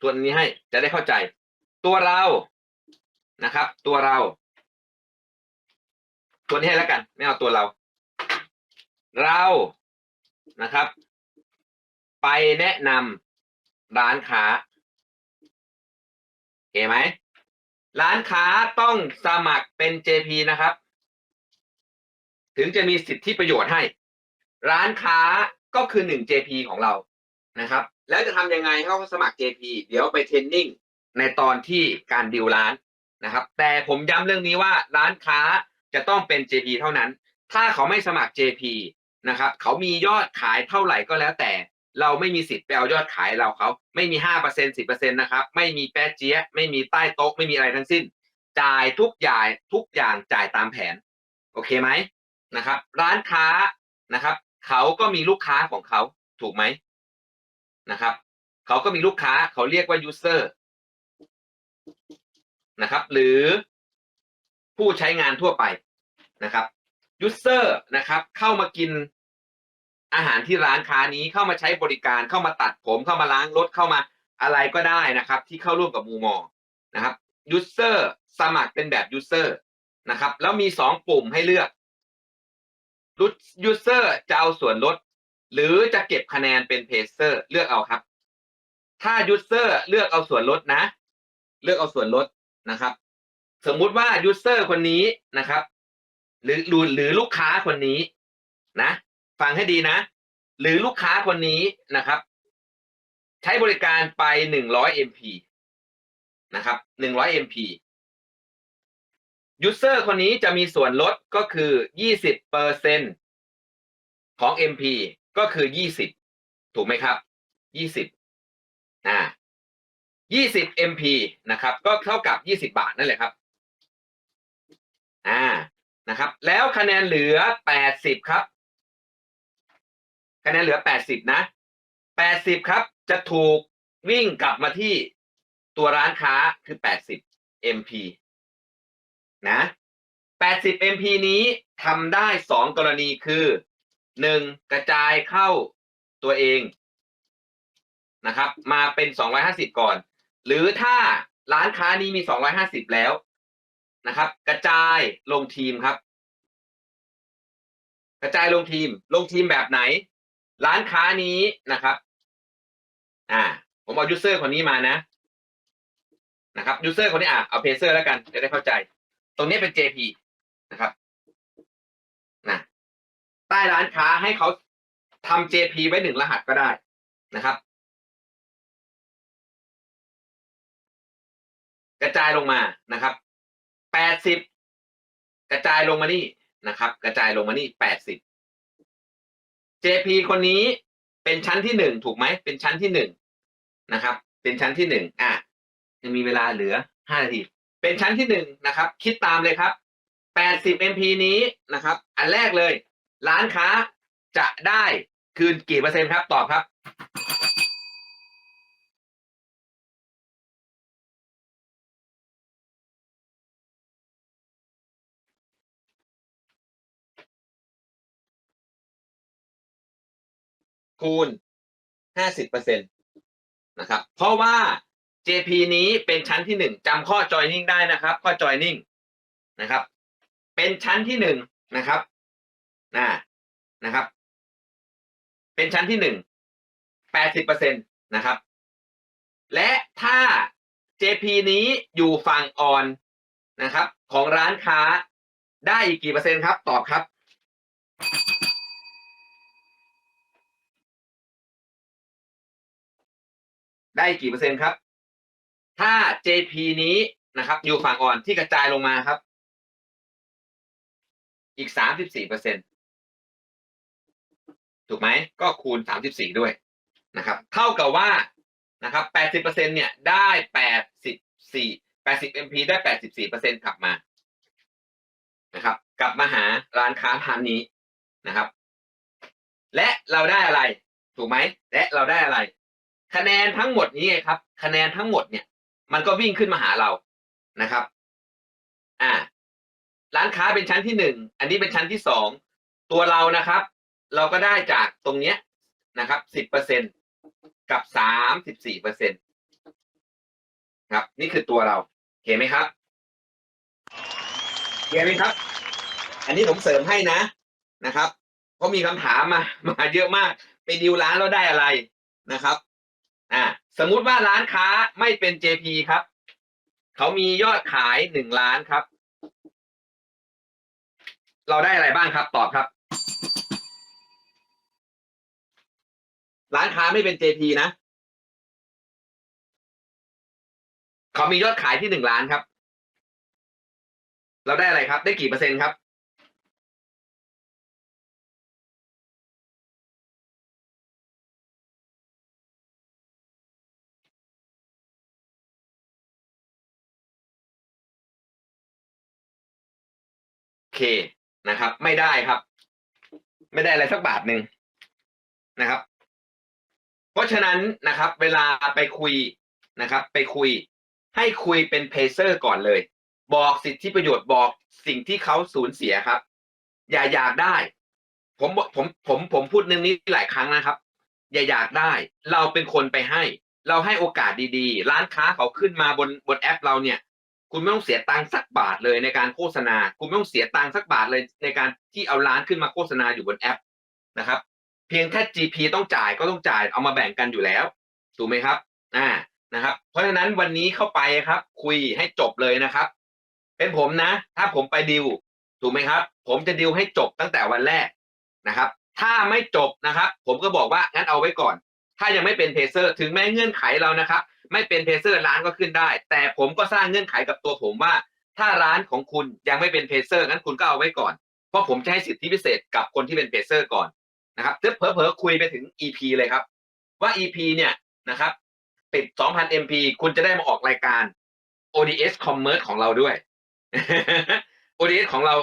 ทวนอันนี้ให้จะได้เข้าใจ ตัวเรานะครับ ตัวเราทวนี้ให้แล้วกัน ไม่เอาตัวเรา เรานะครับ ไปแนะนำร้านค้าโอเคไหมร้านค้าต้องสมัครเป็น JP นะครับ ถึงจะมีสิทธิประโยชน์ให้ ร้านค้าก็คือหนึ่ง JP ของเรา นะครับ แล้วจะทำยังไงให้เขาสมัคร JP เดี๋ยวไปเทรนนิ่งในตอนที่การดิวร้านนะครับ แต่ผมย้ำเรื่องนี้ว่าร้านค้าจะต้องเป็น JP เท่านั้น ถ้าเขาไม่สมัคร JP นะครับ เขามียอดขายเท่าไหร่ก็แล้วแต่ เราไม่มีสิทธิ์ไปเอายอดขายเราเขาไม่มีห้าเปอร์เซ็นสิบเปอร์เซ็นต์นะครับ ไม่มีแป๊ะเจี๊ยไม่มีใต้โต๊ะไม่มีอะไรทั้งสิ้น จ่ายทุกอย่างทุกอย่างจ่ายตามแผน โอเคไหมนะครับ ร้านค้านะครับ เขาก็มีลูกค้าของเขาถูกไหม นะครับเขาก็มีลูกค้าเขาเรียกว่า user นะครับ หรือผู้ใช้งานทั่วไปนะครับ user นะครับ เข้ามากินอาหารที่ร้านค้านี้เข้ามาใช้บริการเข้ามาตัดผมเข้ามาล้างรถเข้ามาอะไรก็ได้นะครับ ที่เข้าร่วมกับมูมอนะครับ user สมัครเป็นแบบ user นะครับ แล้วมีสองปุ่มให้เลือก user จะเอาส่วนลด หรือจะเก็บคะแนนเป็นเพเซอร์เลือกเอาครับ ถ้า user เลือกเอาส่วนลดนะ เลือกเอาส่วนลดนะครับ สมมุติว่า user คนนี้นะครับหรือหรือหรือลูกค้าคนนี้นะ ฟังให้ดีนะ หรือลูกค้าคนนี้นะครับ ใช้บริการไปหนึ่งร้อย MP นะครับหนึ่งร้อย MP ยูเซอร์คนนี้จะมีส่วนลดก็คือยี่สิบเปอร์เซ็นของ MP ก็คือยี่สิบถูกไหมครับยี่สิบอ่ายี่สิบ MP นะครับ ก็เท่ากับยี่สิบาทนั่นแหละครับ อ่านะครับ แล้วคะแนนเหลือแปดสิบครับ คะแนนเหลือแปดสิบนะแปดสิบครับ จะถูกวิ่งกลับมาที่ตัวร้านค้าคือแปดสิบ MP นะแปดสิบ MP นี้ทำได้สองกรณีคือ หนึ่งกระจายเข้าตัวเองนะครับ มาเป็นสองร้อยห้าสิบก่อน หรือถ้าร้านค้านี้มีสองร้อยห้าสิบแล้วนะครับ กระจายลงทีมครับ กระจายลงทีม ลงทีมแบบไหน ร้านค้านี้นะครับ อ่า ผมเอายูเซอร์คนนี้มานะนะครับยูเซอร์คนนี้อะเอาเพเซอร์แล้วกันจะได้เข้าใจ ตรงนี้เป็น JP นะครับ ใต้ร้านค้าให้เขาทำ JP ไว้หนึ่งรหัสก็ได้นะครับ กระจายลงมานะครับแปดสิบกระจายลงมานี่นะครับ กระจายลงมานี่แปดสิบ JP คนนี้เป็นชั้นที่หนึ่งถูกไหมเป็นชั้นที่หนึ่งนะครับ เป็นชั้นที่หนึ่งอะยังมีเวลาเหลือห้านาที เป็นชั้นที่หนึ่งนะครับ คิดตามเลยครับแปดสิบ MP นี้นะครับ อันแรกเลย ร้านค้าจะได้คืนกี่เปอร์เซ็นต์ครับ ตอบครับ คูณห้าสิบเปอร์เซ็นตนะครับ เพราะว่า JP นี้เป็นชั้นที่หนึ่งจำข้อ joining ได้นะครับ ข้อ joining นะครับ เป็นชั้นที่หนึ่งนะครับ นะนะครับ เป็นชั้นที่หนึ่งแปดสิบเปอร์เซ็นตนะครับ และถ้า JP นี้อยู่ฝั่งออนนะครับ ของร้านค้าได้อีกกี่เปอร์เซ็นต์ครับ ตอบครับได้กี่เปอร์เซ็นต์ครับ ถ้า JP นี้นะครับ อยู่ฝั่งอ่อนที่กระจายลงมาครับ อีกสามสิบสี่เปอร์เซ็นต์ ถูกไหมก็คูณสามสิบสี่ด้วยนะครับเท่ากับว่านะครับแปดสิบเปอร์เซ็นเนี่ยได้แปดสิบสี่แปดสิบ MP ได้แปดสิบสี่เปอร์เซ็นกลับมานะครับกลับมาหาร้านค้าร้านนี้นะครับ และเราได้อะไรถูกไหมและเราได้อะไร คะแนนทั้งหมดนี้ครับ คะแนนทั้งหมดเนี่ย มันก็วิ่งขึ้นมาหาเรานะครับ อ่า ร้านค้าเป็นชั้นที่หนึ่งอันนี้เป็นชั้นที่สองตัวเรานะครับ เราก็ได้จากตรงเนี้ยนะครับสิบเปอร์เซ็นกับสามสิบสี่เปอร์เซ็นครับ นี่คือตัวเราโอเคไหมครับโอเคไหมครับ อันนี้ผมเสริมให้นะนะครับเพราะมีคำถามมามาเยอะมาก ไปดิวร้านแล้วได้อะไรนะครับ อ่า สมมุติว่าร้านค้าไม่เป็น JP ครับ เขามียอดขายหนึ่งล้านครับ เราได้อะไรบ้างครับ ตอบครับ ร้านค้าไม่เป็น JP นะเขามียอดขายที่หนึ่งล้านครับ เราได้อะไรครับ ได้กี่เปอร์เซ็นต์ครับโอเคนะครับ ไม่ได้ครับ ไม่ได้อะไรสักบาทหนึ่งนะครับ เพราะฉะนั้นนะครับ เวลาไปคุยนะครับ ไปคุย ให้คุยเป็นเพเซอร์ก่อนเลย บอกสิทธิประโยชน์บอกสิ่งที่เขาสูญเสียครับ อย่าอยากได้ ผมผมผมผมพูดเรื่องนี้หลายครั้งนะครับ อย่าอยากได้ เราเป็นคนไปให้ เราให้โอกาสดีๆ ร้านค้าเขาขึ้นมาบนบนแอปเราเนี่ย คุณไม่ต้องเสียตังค์สักบาทเลยในการโฆษณา คุณไม่ต้องเสียตังค์สักบาทเลยในการที่เอาร้านขึ้นมาโฆษณาอยู่บนแอปนะครับ เพียงแค่ GP ต้องจ่ายก็ต้องจ่ายเอามาแบ่งกันอยู่แล้วถูกไหมครับ อ่านะครับ เพราะฉะนั้นวันนี้เข้าไปครับ คุยให้จบเลยนะครับ เป็นผมนะ ถ้าผมไปดิวถูกไหมครับ ผมจะดิวให้จบตั้งแต่วันแรกนะครับ ถ้าไม่จบนะครับ ผมก็บอกว่างั้นเอาไว้ก่อน ถ้ายังไม่เป็นเพเซอร์ ถึงแม้เงื่อนไขเรานะครับ ไม่เป็นเพเซอร์ร้านก็ขึ้นได้ แต่ผมก็สร้างเงื่อนไขกับตัวผมว่า ถ้าร้านของคุณยังไม่เป็นเพเซอร์งั้นคุณก็เอาไว้ก่อนเพราะผมจะให้สิทธิพิเศษกับคนที่เป็นเพเซอร์ก่อน นะครับเผลอๆคุยไปถึง EP เลยครับ ว่า EP เนี่ยนะครับติด 2,000 MP คุณจะได้มาออกรายการ ODS Commerce ของเราด้วย ODS ของเรา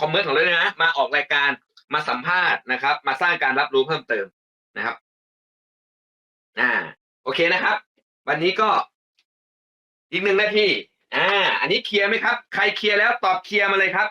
Commerce ของเราด้วยนะมาออกรายการมาสัมภาษณ์นะครับ มาสร้างการรับรู้เพิ่มเติมนะครับอ่าโอเคนะครับ วันนี้ก็อีกหนึ่งนาทีอ่า อันนี้เคลียร์ไหมครับ ใครเคลียร์แล้วตอบเคลียร์มาเลยครับ